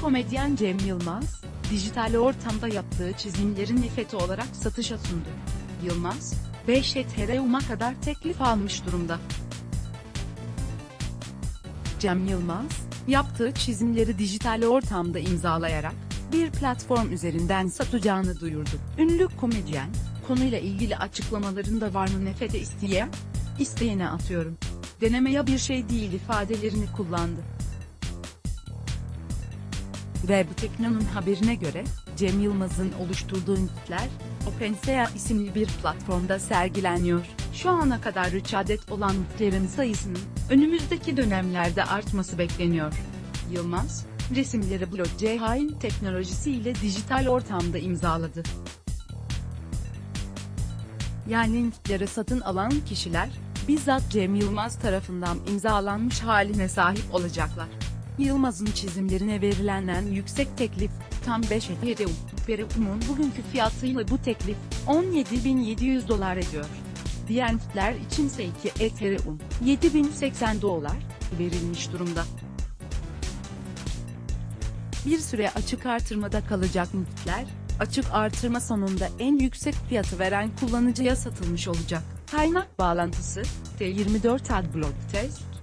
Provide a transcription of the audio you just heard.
komedyen Cem Yılmaz, dijital ortamda yaptığı çizimlerin nefeti olarak satışa sundu. Yılmaz, 5 Ethereum'a kadar teklif almış durumda. Cem Yılmaz, yaptığı çizimleri dijital ortamda imzalayarak, bir platform üzerinden satacağını duyurdu. Ünlü komedyen, konuyla ilgili açıklamalarında var mı nefete isteyen? İsteyene atıyorum. Denemeye bir şey değil ifadelerini kullandı. Web Tekno'nun haberine göre, Cem Yılmaz'ın oluşturduğu nitler, OpenSea isimli bir platformda sergileniyor. Şu ana kadar 3 adet olan nitlerin sayısının, önümüzdeki dönemlerde artması bekleniyor. Yılmaz, resimleri blockchain teknolojisiyle dijital ortamda imzaladı. Yani linkleri satın alan kişiler, bizzat Cem Yılmaz tarafından imzalanmış haline sahip olacaklar. Yılmaz'ın çizimlerine verilen en yüksek teklif, tam 5 Ethereum. Ethereum'un bugünkü fiyatıyla bu teklif, 17.700 dolar ediyor. Diğer linkler içinse 2 Ethereum, 7080 dolar, verilmiş durumda. Bir süre açık artırmada kalacak linkler, açık artırma sonunda en yüksek fiyatı veren kullanıcıya satılmış olacak. Kaynak bağlantısı, T24 Adblock Test,